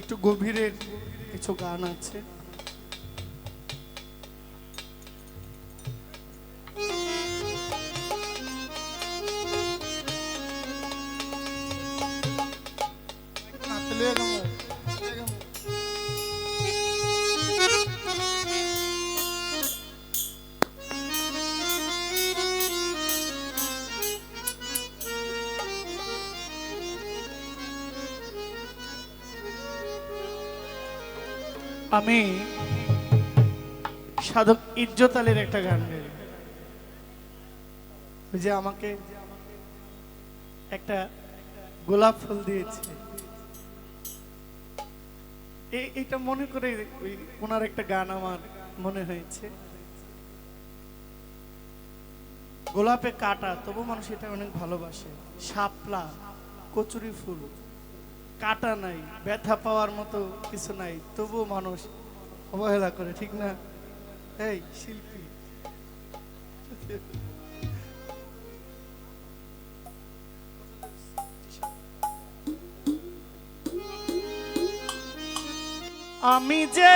একটু গভীরের কিছু গান আছে। আমি সাধক ইজ্জত আলীর একটা গান গাই। যে আমাকে একটা গোলাপ ফুল দিয়েছে। এটা মনে করে ওই ওনার একটা গান আমার মনে হয়েছে। গোলাপে কাটা, তবু মানুষ এটা অনেক ভালোবাসে। শাপলা, কচুরি ফুল। কাটা নাই, ব্যথা পাওয়ার মতো কিছু নাই তবু মানুষ অবহেলা করে, ঠিক না? এই, শিল্পী। আমি যে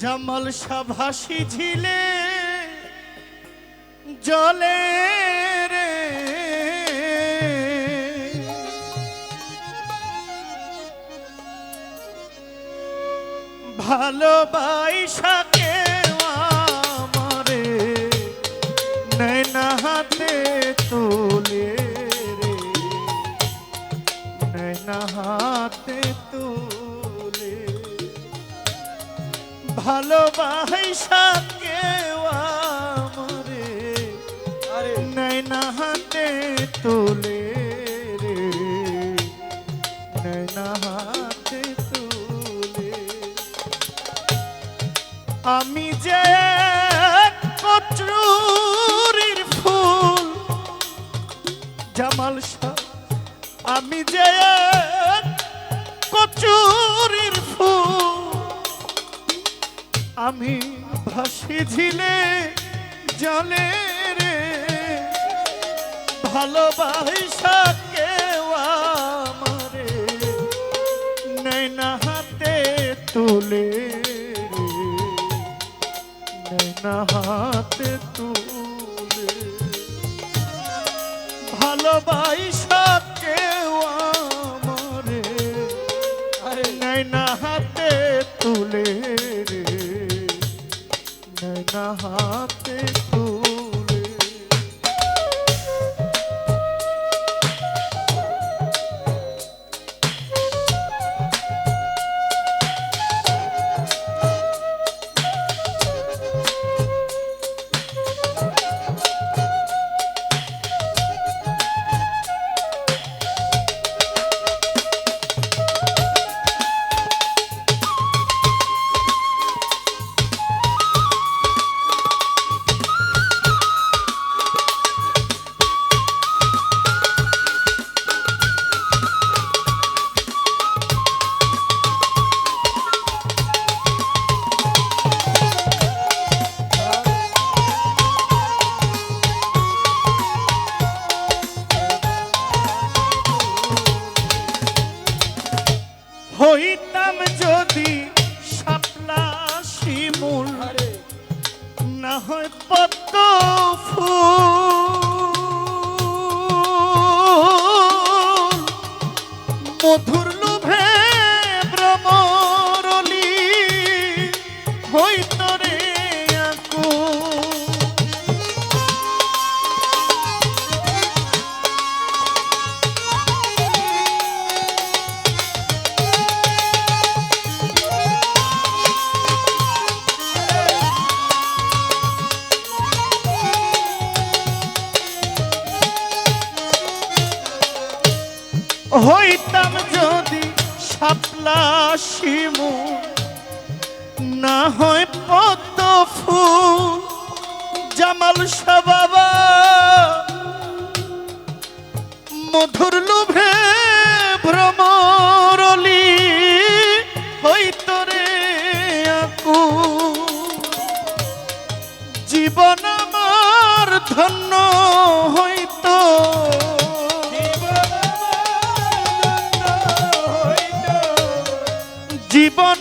জামাল সাভাসি ঝিলে জলে রে। ভালোবাসা কেউ আমারে নैना হাতে তুলে রে। নैना হাতে তুলে ভালোবাসা কেউ আমারে, আরে নैना হাতে তুলে রে। নैना হাতে তুলে। আমি যে কচুরির ফুল, জামাল শাহ আমি যে আমি ভাসি ঝিলে জলে রে। ভালোবাসা কেউ আমারে নেই না হাতে তুলে নেই না হাতে তুলে ভালোবাসা কেউ আমারে আরে। না হাতে তুলে হাতে হইতাম যদি শাপলা শিমু না হয় পদ্ম ফুল, জামাল শাহ বাবা। মধুর লোভে ভ্রমরলি হইতো রে আকু জীবন আমার ধন্য হইতো। জীবন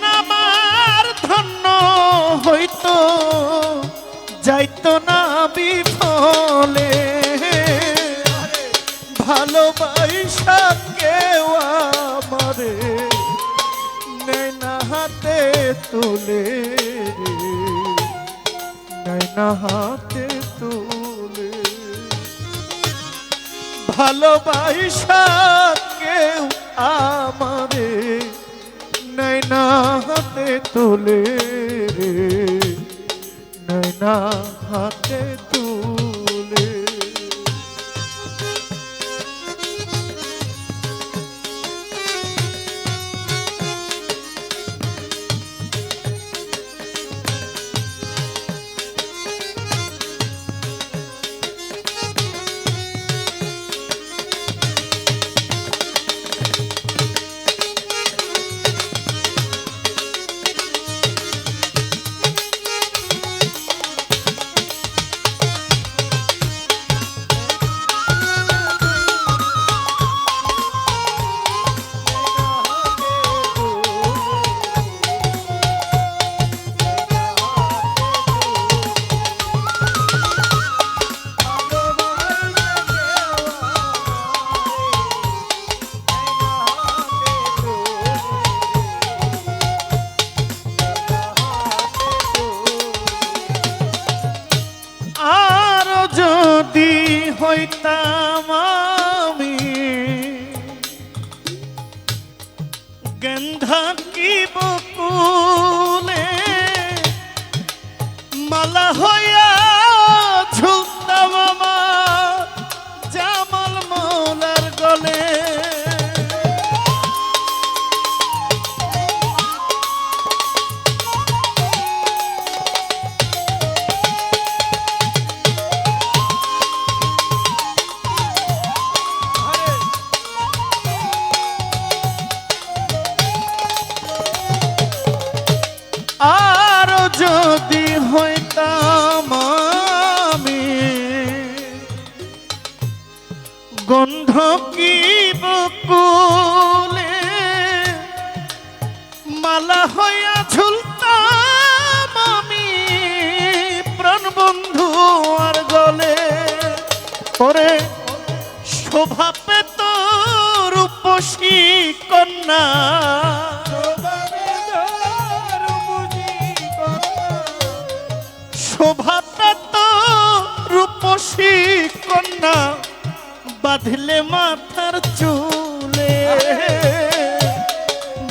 কেউ আমারে নেয় না হাতে তুলে নেয় না হাতে তুলে। ভালোবাসা কেউ আমারে নেয় না হাতে তুলে নেয় না হাতে হইতাম আমি। গন্ধা কি বকুলে মালা হইয়া শোভা তো রূপসী কন্যা। শোভাটা তো রূপসী কন্যা, বাঁধলে মাথার চুলে।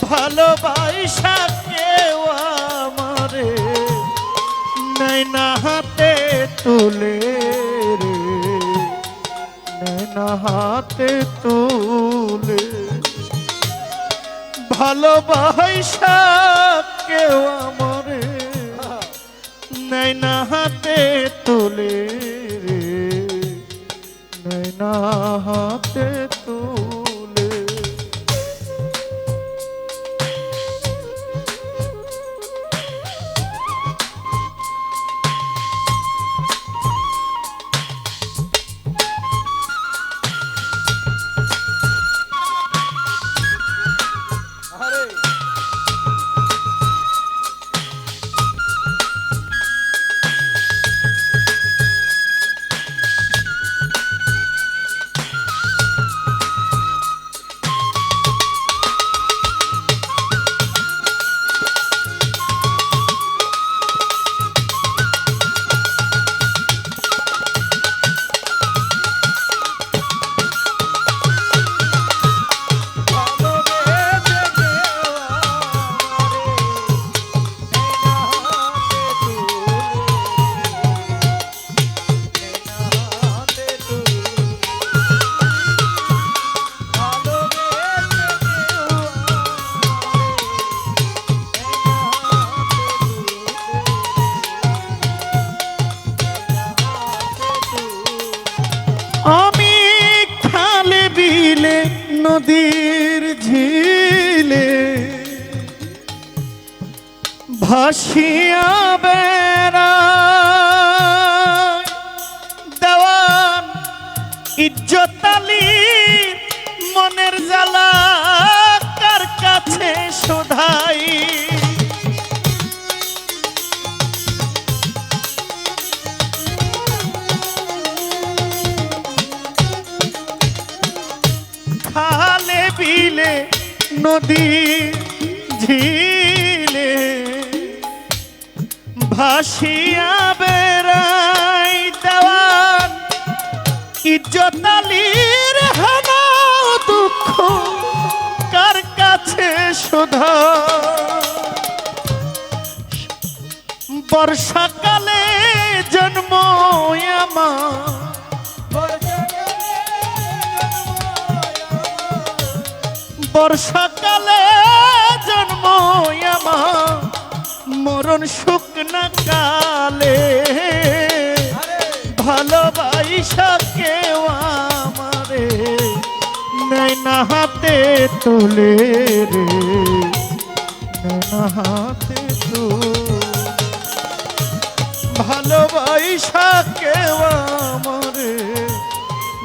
ভালোবাসা কেউ আমারে নাই না হাতে তুলে রে নাই না হাতে তুলে ভালোবাসা কেউ আমারে নাই না হাতে তুলে নেয় না হাতে তুলে। আমি খালে বিলে নদীর ঝিলে ভাসিয়া বেড়া নদী ঝিলে ভাসিয়া বেড়াই দেওয়ান ইজ্জতালির হানা দুঃখ কার কাছে শোধা বর্ষাকালে জন্ম আমার বর্ষাকালে জন্ম আমার মরণ শুকনা কালে। ভালোবাসা কেউ আমারে নেই না হাতে তোলে রে। হাতে তোলে। ভালোবাসা কেউ আমারে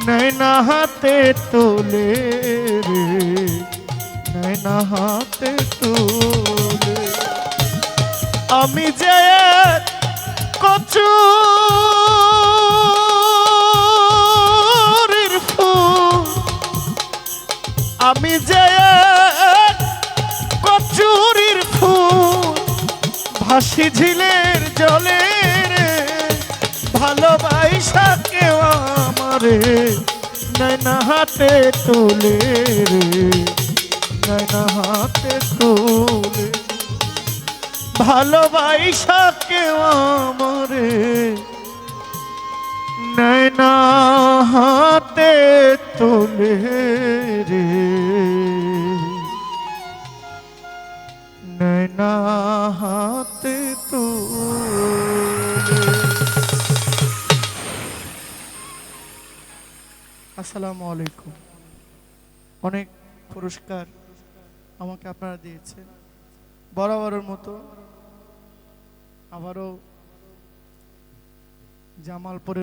নেই না হাতে তোলে রে। না হাতে তোলে। আমি যে কচু আমি যে কচুরির ফুল, ভাসি ঝিলের জলে ভালোবাসা কেউ আমারে নয়না হাতে তোলে নয়না হাতে তোলে। ভালোবাসা কেউ আমারে নয়না হাতে তোলে রে। নয়না হাতে তোলে। আসসালামু আলাইকুম। অনেক পুরস্কার আমাকে আপনারা দিয়েছেন বরাবরের মতো আবারও জামালপুরে